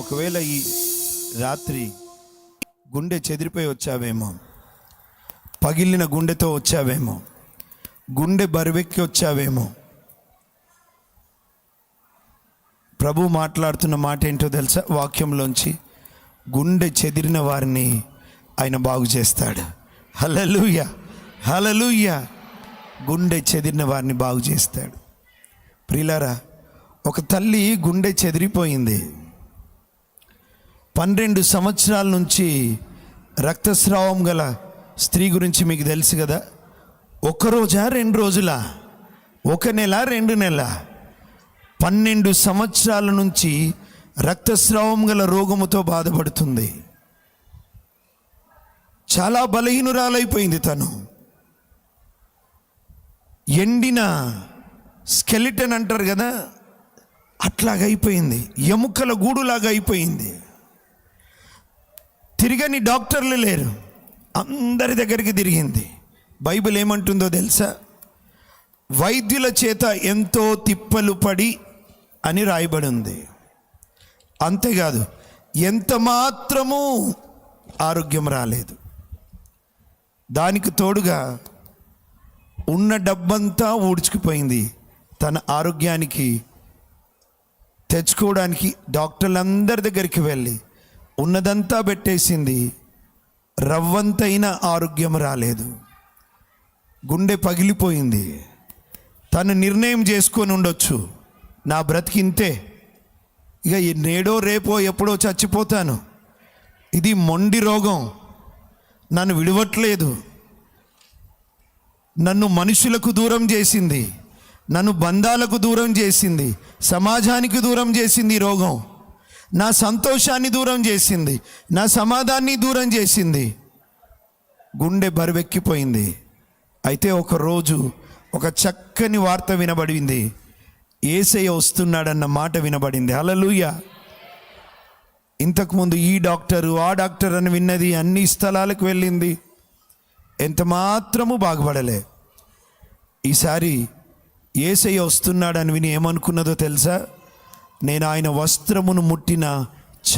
ఒకవేళ ఈ రాత్రి గుండె చెదిరిపోయి వచ్చావేమో పగిలిన గుండెతో వచ్చావేమో గుండె బరువెక్కి వచ్చావేమో ప్రభు మాట్లాడుతున్న మాట ఏంటో తెలుసా? వాక్యంలోంచి గుండె చెదిరిన వారిని ఆయన బాగు చేస్తాడు. హలలుయ హలలుయ గుండె చెదిరిన వారిని బాగు చేస్తాడు. ప్రిలారా ఒక తల్లి గుండె చెదిరిపోయింది. పన్నెండు సంవత్సరాల నుంచి రక్తస్రావం గల స్త్రీ గురించి మీకు తెలుసు కదా. ఒక రోజా రెండు రోజుల? ఒక నెల రెండు నెల? పన్నెండు సంవత్సరాల నుంచి రక్తస్రావం గల రోగముతో బాధపడుతుంది. చాలా బలహీనురాలైపోయింది తను. ఎండిన స్కెలిటన్ అంటారు కదా అట్లాగైపోయింది. అయిపోయింది ఎముకల గూడులాగా అయిపోయింది తిరగని డాక్టర్లు లేరు. అందరి దగ్గరికి తిరిగింది. బైబిల్ ఏమంటుందో తెలుసా? వైద్యుల చేత ఎంతో తిప్పలు పడి అని రాయబడి ఉంది అంతేకాదు ఎంత మాత్రము ఆరోగ్యం రాలేదు. దానికి తోడుగా ఉన్న డబ్బంతా ఊడ్చుకుపోయింది. తన ఆరోగ్యానికి తెచ్చుకోవడానికి డాక్టర్లందరి దగ్గరికి వెళ్ళి ఉన్నదంతా పెట్టేసింది. రవ్వంతైన ఆరోగ్యం రాలేదు. గుండె పగిలిపోయింది. తను నిర్ణయం చేసుకొని ఉండొచ్చు. నా బ్రతికింతే ఇక నేడో రేపో ఎప్పుడో చచ్చిపోతాను. ఇది మొండి రోగం. నన్ను విడవట్లేదు. నన్ను మనుషులకు దూరం చేసింది. నన్ను బంధాలకు దూరం చేసింది. సమాజానికి దూరం చేసింది ఈ రోగం. నా సంతోషాన్ని దూరం చేసింది నా సమాధాన్ని దూరం చేసింది. గుండె బరువెక్కిపోయింది. అయితే ఒకరోజు ఒక చక్కని వార్త వినబడింది. ఏసయ్య వస్తున్నాడన్న మాట వినబడింది. అలలుయ ఇంతకుముందు ఈ డాక్టరు ఆ డాక్టర్ అని విన్నది అన్ని స్థలాలకు వెళ్ళింది. ఎంత మాత్రము బాగుపడలే. ఈసారి ఏసయ్య వస్తున్నాడని విని ఏమనుకున్నదో తెలుసా? నేను ఆయన వస్త్రమును ముట్టిన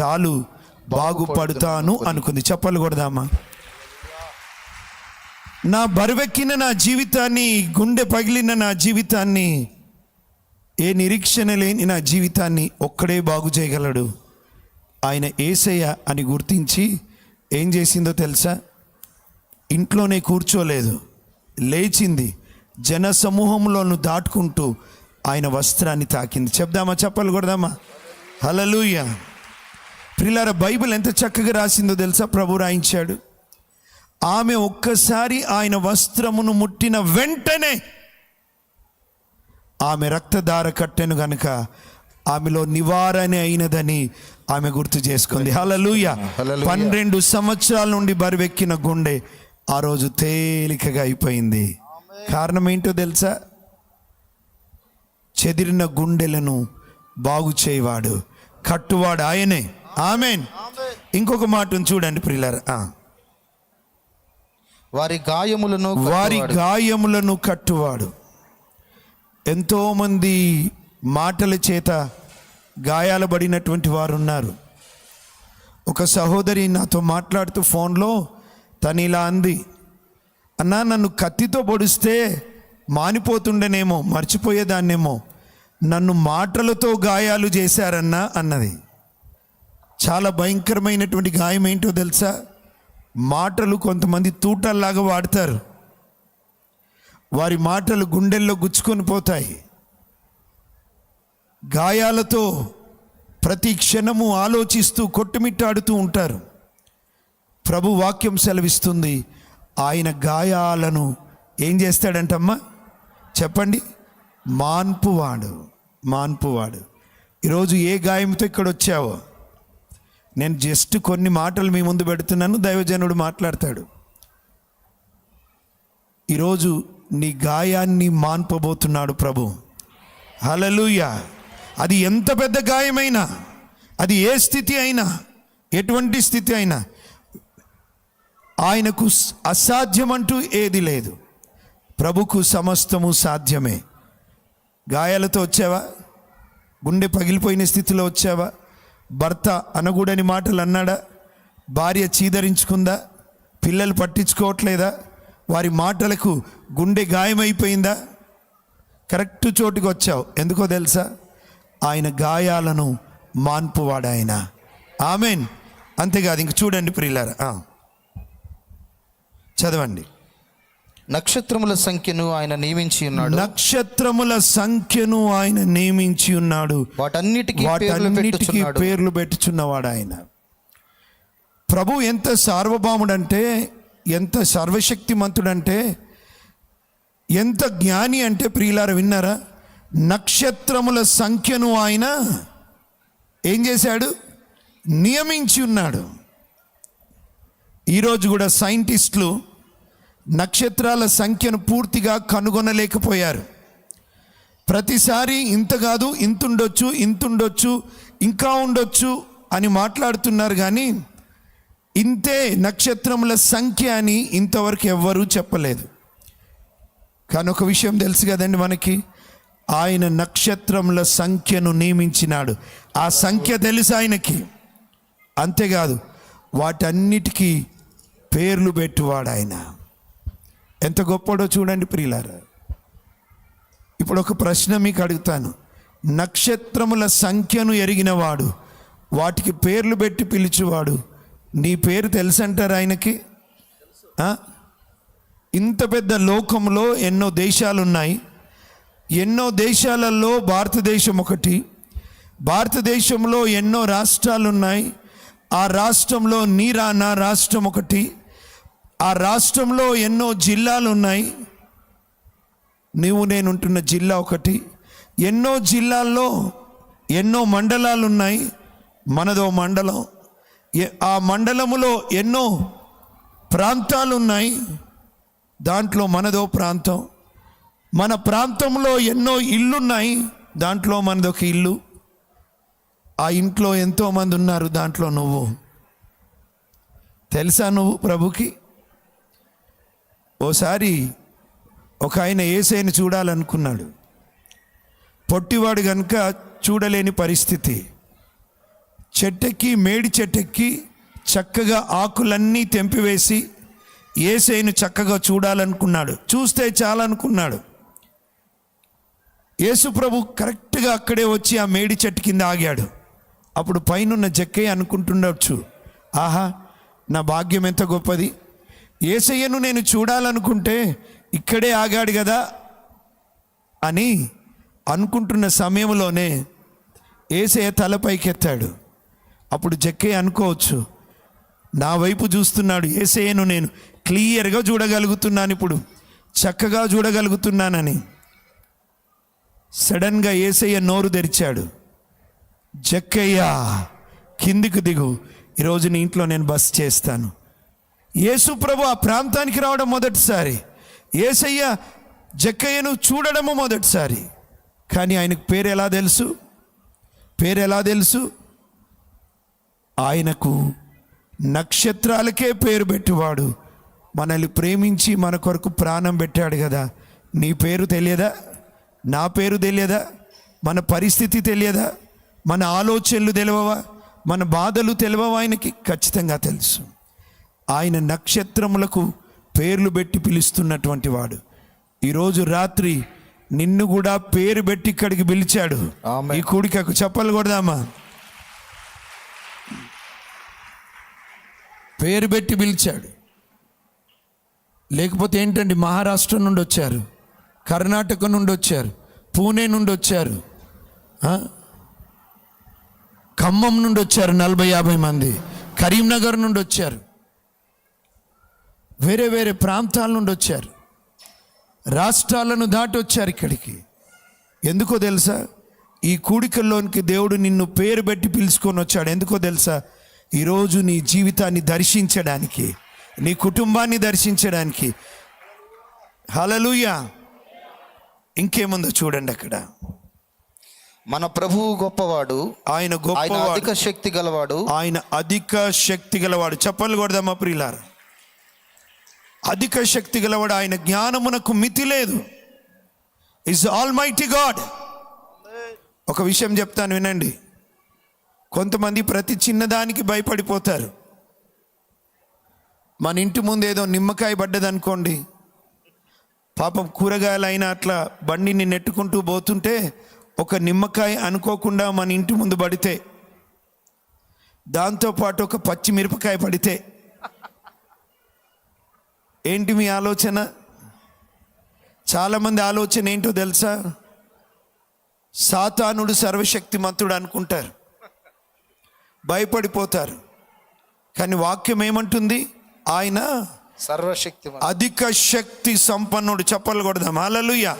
చాలు బాగుపడతాను అనుకుంది. చెప్పలు కొడదామా? నా బరువెక్కిన నా జీవితాన్ని గుండె పగిలిన నా జీవితాన్ని ఏ నిరీక్షణ లేని నా జీవితాన్ని ఒక్కడే బాగు చేయగలడు. ఆయన ఏసయ్య అని గుర్తించి ఏం చేసిందో తెలుసా? ఇంట్లోనే కూర్చోలేదు. లేచింది. జన సమూహంలోను దాటుకుంటూ ఆయన వస్త్రాన్ని తాకింది. చెప్దామా? చెప్పాలి కొడదామా? హలలుయ ప్రిలార బైబిల్ ఎంత చక్కగా రాసిందో తెలుసా? ప్రభు రాయించాడు. ఆమె ఒక్కసారి ఆయన వస్త్రమును ముట్టిన వెంటనే ఆమె రక్తధార కట్టెను గనుక ఆమెలో నివారణ అయినదని ఆమె గుర్తు చేసుకుంది. హలలుయ. పన్నెండు సంవత్సరాల నుండి బరువెక్కిన గుండె ఆ రోజు తేలికగా అయిపోయింది. కారణం ఏంటో తెలుసా? చెదిరిన గుండెలను బాగు చేయవాడు కట్టువాడు ఆయనే. ఆమెన్. ఇంకొక మాటను చూడండి ప్రియులారా. ఆ. వారి గాయములను వారి. గాయములను కట్టువాడు. ఎంతోమంది మాటల చేత గాయాల పడినటువంటి వారు ఉన్నారు ఒక సహోదరి నాతో మాట్లాడుతూ ఫోన్లో తను ఇలా అంది అన్నా నన్ను కత్తితో పొడిస్తే మానిపోతుండేనేమో మర్చిపోయేదాన్నేమో. నన్ను మాటలతో గాయాలు చేశారన్నా అన్నది. చాలా భయంకరమైనటువంటి గాయం ఏంటో తెలుసా? మాటలు కొంతమంది తూటల్లాగా వాడతారు. వారి మాటలు గుండెల్లో గుచ్చుకొని పోతాయి. గాయాలతో ప్రతి క్షణము ఆలోచిస్తూ కొట్టుమిట్టాడుతూ ఉంటారు. ప్రభు వాక్యం సెలవిస్తుంది. ఆయన గాయాలను ఏం చేస్తాడంటమ్మా? చెప్పండి. మాన్పువాడు. మాన్పువాడు. ఈరోజు ఏ గాయంతో ఇక్కడ వచ్చావో? నేను జస్ట్ కొన్ని మాటలు మీ ముందు పెడుతున్నాను దైవజనుడు మాట్లాడతాడు. ఈరోజు నీ గాయాన్ని మాన్పబోతున్నాడు ప్రభు. హలలుయ అది ఎంత పెద్ద గాయమైనా అది ఏ స్థితి అయినా ఎటువంటి స్థితి అయినా ఆయనకు అసాధ్యమంటూ ఏది లేదు. ప్రభుకు సమస్తము సాధ్యమే. గాయాలతో వచ్చావా? గుండె పగిలిపోయిన స్థితిలో వచ్చావా? భర్త అనగూడని మాటలు అన్నాడా? భార్య చీదరించుకుందా? పిల్లలు పట్టించుకోవట్లేదా? వారి మాటలకు గుండె గాయమైపోయిందా? కరెక్ట్ చోటుకి వచ్చావు. ఎందుకో తెలుసా? ఆయన గాయాలను మాన్పువాడాయన ఆమెన్. అంతేకాదు ఇంక చూడండి ప్రియులారా. చదవండి. నక్షత్రముల సంఖ్యను ఆయన నియమించి ఉన్నాడు. నక్షత్రముల సంఖ్యను ఆయన నియమించి ఉన్నాడు. వాటన్నిటికీ పేర్లు వాటన్నిటికీ పేర్లు పెట్టుచున్నవాడు ఆయన. ప్రభు ఎంత సార్వభౌముడంటే ఎంత సర్వశక్తిమంతుడంటే ఎంత జ్ఞాని అంటే ప్రియులార విన్నారా? నక్షత్రముల సంఖ్యను ఆయన ఏం చేశాడు? నియమించి ఉన్నాడు. ఈరోజు కూడా సైంటిస్టులు నక్షత్రాల సంఖ్యను పూర్తిగా కనుగొనలేకపోయారు. ప్రతిసారి ఇంత కాదు ఇంత ఉండొచ్చు ఇంత ఉండొచ్చు ఇంకా ఉండొచ్చు అని మాట్లాడుతున్నారు కానీ ఇంతే నక్షత్రముల సంఖ్య అని ఇంతవరకు ఎవ్వరూ చెప్పలేదు. కానీ ఒక విషయం తెలుసు కదండి మనకి ఆయన నక్షత్రముల సంఖ్యను నియమించినాడు. ఆ సంఖ్య తెలుసు ఆయనకి. అంతేకాదు వాటన్నిటికీ పేర్లు పెట్టువాడు ఆయన ఎంత గొప్పడో చూడండి ప్రియులారా. ఇప్పుడు ఒక ప్రశ్న మీకు అడుగుతాను. నక్షత్రముల సంఖ్యను ఎరిగినవాడు వాటికి పేర్లు పెట్టి పిలిచేవాడు నీ పేరు తెలుసంటారు ఆయనకి? ఇంత పెద్ద లోకంలో ఎన్నో దేశాలు ఉన్నాయి ఎన్నో దేశాలలో భారతదేశం ఒకటి. భారతదేశంలో ఎన్నో రాష్ట్రాలు ఉన్నాయి ఆ రాష్ట్రంలో నీరా నా రాష్ట్రం ఒకటి. ఆ రాష్ట్రంలో ఎన్నో జిల్లాలు ఉన్నాయి. నీవు నేనుంటున్న జిల్లా ఒకటి. ఎన్నో జిల్లాల్లో ఎన్నో మండలాలు ఉన్నాయి. మనదో మండలం. ఆ మండలములో ఎన్నో ప్రాంతాలు ఉన్నాయి. దాంట్లో మనదో ప్రాంతం. మన ప్రాంతంలో ఎన్నో ఇల్లున్నాయి. దాంట్లో మనదొక ఇల్లు. ఆ ఇంట్లో ఎంతోమంది ఉన్నారు దాంట్లో నువ్వు. తెలుసా నువ్వు ప్రభుకి? ఓసారి ఒక ఆయన ఏసైని చూడాలనుకున్నాడు. పొట్టివాడు కనుక చూడలేని పరిస్థితి. చెట్టెక్కి మేడి చెట్టెక్కి చక్కగా ఆకులన్నీ తెంపివేసి ఏసైను చక్కగా చూడాలనుకున్నాడు. చూస్తే చాలనుకున్నాడు. యేసుప్రభు కరెక్ట్గా అక్కడే వచ్చి ఆ మేడి చెట్టు కింద ఆగాడు. అప్పుడు పైనున్న జక్కే అనుకుంటుండొచ్చు. ఆహా నా భాగ్యం ఎంత గొప్పది. ఏసయ్యను నేను చూడాలనుకుంటే ఇక్కడే ఆగాడు కదా అని అనుకుంటున్న సమయంలోనే ఏసయ్య తలపైకెత్తాడు అప్పుడు జక్కయ్య అనుకోవచ్చు నా వైపు చూస్తున్నాడు ఏసయ్యను నేను క్లియర్గా చూడగలుగుతున్నాను ఇప్పుడు చక్కగా చూడగలుగుతున్నానని. సడన్గా ఏసయ్య నోరు తెరిచాడు. జక్కయ్య కిందికి దిగు ఈరోజు నీ ఇంట్లో నేను బస్ చేస్తాను. యేసు ప్రభు ఆ ప్రాంతానికి రావడం మొదటిసారి. ఏసయ్య జక్కయ్యను చూడడము మొదటిసారి. కానీ ఆయనకు పేరు ఎలా తెలుసు? పేరు ఎలా తెలుసు? ఆయనకు నక్షత్రాలకే పేరు పెట్టువాడు. మనల్ని ప్రేమించి మన కొరకు ప్రాణం పెట్టాడు కదా. నీ పేరు తెలియదా? నా పేరు తెలియదా? మన పరిస్థితి తెలియదా? మన ఆలోచనలు తెలియవా? మన బాధలు తెలియవా? ఆయనకి ఖచ్చితంగా తెలుసు. ఆయన నక్షత్రములకు పేర్లు పెట్టి పిలుస్తున్నటువంటి వాడు. ఈరోజు రాత్రి నిన్ను కూడా పేరు పెట్టి ఇక్కడికి పిలిచాడు. ఈ కూడికకు చెప్పలు కొడదామా? పేరు పెట్టి పిలిచాడు. లేకపోతే ఏంటండి మహారాష్ట్ర నుండి వచ్చారు కర్ణాటక నుండి వచ్చారు పూణే నుండి వచ్చారు? ఖమ్మం నుండి వచ్చారు నలభై యాభై మంది కరీంనగర్ నుండి వచ్చారు. వేరే వేరే ప్రాంతాల నుండి వచ్చారు. రాష్ట్రాలను దాటి వచ్చారు ఇక్కడికి. ఎందుకో తెలుసా? ఈ కూడికల్లోనికి దేవుడు నిన్ను పేరు పెట్టి పిలుచుకొని వచ్చాడు. ఎందుకో తెలుసా? ఈరోజు నీ జీవితాన్ని దర్శించడానికి నీ కుటుంబాన్ని దర్శించడానికి. హలలుయా ఇంకేముందో చూడండి అక్కడ. మన ప్రభువు గొప్పవాడు ఆయన గొప్పవాడు అధిక శక్తి గలవాడు. ఆయన అధిక శక్తి గలవాడు. చెప్పలు కొడదామా ప్రియులార? అధిక శక్తి గలవాడు ఆయన జ్ఞానమునకు మితి లేదు. ఇస్ ఆల్ మైటీ గాడ్ ఒక విషయం చెప్తాను వినండి. కొంతమంది ప్రతి చిన్నదానికి భయపడిపోతారు. మన ఇంటి ముందు ఏదో నిమ్మకాయ పడ్డదనుకోండి. పాపం కూరగాయలు అయినా అట్లా బండిని నెట్టుకుంటూ పోతుంటే ఒక నిమ్మకాయ అనుకోకుండా మన ఇంటి ముందు పడితే దాంతోపాటు ఒక పచ్చిమిరపకాయ పడితే ఏంటి మీ ఆలోచన? చాలామంది ఆలోచన ఏంటో తెలుసా? సాతానుడు సర్వశక్తిమంతుడు అనుకుంటారు. భయపడిపోతారు. కానీ వాక్యం ఏమంటుంది? ఆయన సర్వశక్తి అధిక శక్తి సంపన్నుడు. చెప్పలు కొడదాం. హల్లెలూయా.